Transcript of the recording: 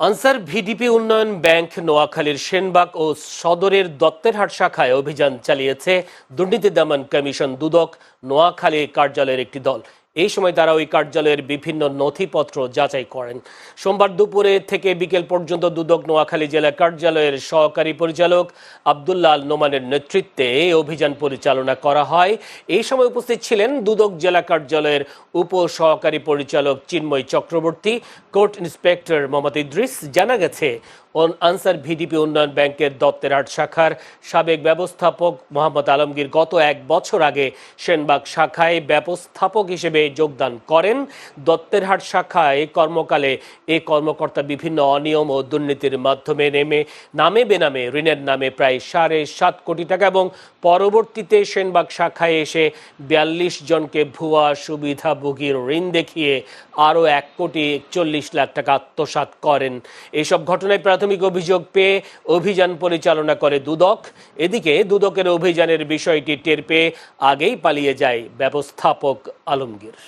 Answer VDP উন্নয়ন bank নোয়াখালীর সেনবাগ ও সদরের দত্তেরহাট শাখায় অভিযান চালিয়েছে দুর্নীতি দমন কমিশন দুদক নোয়াখালী কার্যালয়ের একটি দল। এই সময় তারা ওই কার্যালয়ের বিভিন্ন নথিপত্র যাচাই করেন। সোমবার দুপুরে থেকে বিকেল পর্যন্ত দুদক নোয়াখালী জেলা কার্যালয়ের সহকারী পরিচালক আবদুল্লাহ নোমানের নেতৃত্বে এই অভিযান পরিচালনা করা হয়। এই সময় উপস্থিত ছিলেন দুদক জেলা কার্যালয়ের উপ সহকারী পরিচালক চিন্ময় চক্রবর্তী, কোর্ট ইন্সপেক্টর মোহাম্মদ ইদ্রিস। জানা গেছে আনসার ভিডিপি উন্নয়ন ব্যাংকের দত্তেরহাট শাখার সাবেক ব্যবস্থাপক মোহাম্মদ আলমগীর গত এক বছর আগে সেনবাগ শাখায় ব্যবস্থাপক হিসেবে যোগদান করেন। দত্তেরহাট শাখায় কর্মকালে এ কর্মকর্তা বিভিন্ন অনিয়ম ও দুর্নীতির মাধ্যমে নেমে, নামে বেনামে, ঋণের নামে প্রায় সাড়ে সাত কোটি টাকা এবং পরবর্তীতে সেনবাগ শাখায় এসে বিয়াল্লিশ জনকে ভুয়া সুবিধাভোগীর ঋণ দেখিয়ে আরও এক কোটি একচল্লিশ লাখ টাকা আত্মসাৎ করেন। এইসব ঘটনায় প্রাথমিক অভিযোগ পেয়ে অভিযান পরিচালনা করে দুদক। এদিকে দুদকের অভিযানের বিষয়টি টের পেয়ে আগেই পালিয়ে যায় ব্যবস্থাপক আলমগীর।